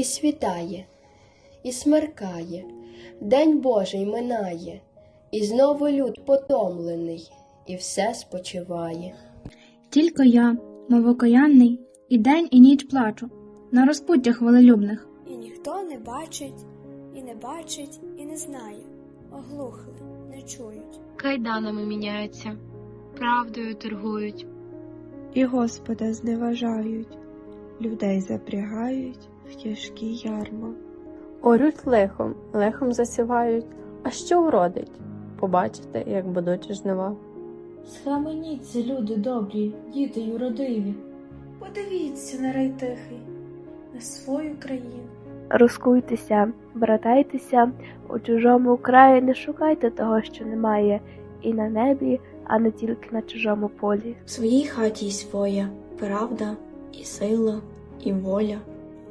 І світає, і смеркає, День Божий минає, і знову люд потомлений, і все спочиває. Тільки я, мов окаянний, і день, і ніч плачу на розпуттях волелюбних. І ніхто не бачить, і не бачить, і не знає. Оглухли, не чують. кайданами міняються, правдою торгують. І Господа зневажають, людей запрягають в тяжкі ярма. Орють лихом, лихом засівають, а що вродить? Побачите, як будуть жнива. Схаменіться, люди добрі, діти юродиві. Подивіться на рай тихий, на свою країну. Розкуйтеся, братайтеся, у чужому краї не шукайте того, що немає, і на небі, а не тільки на чужому полі. В своїй хаті й своя правда, і сила, і воля.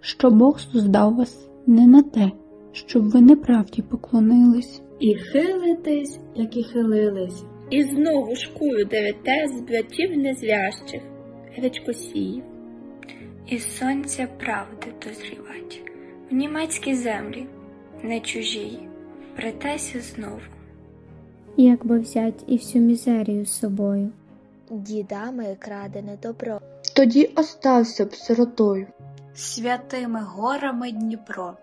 що Бог создав вас не на те, щоб ви неправді поклонились. І хилитесь, як і хилились. І знову шкую дев'яте з братів незвящих, гречкосіїв. Із сонця правди дозрівать, в німецькій землі, не чужій, претеся знову. Як би взять і всю мізерію з собою. Дідами крадене добро. Тоді остався б сиротою. Святими горами Дніпро.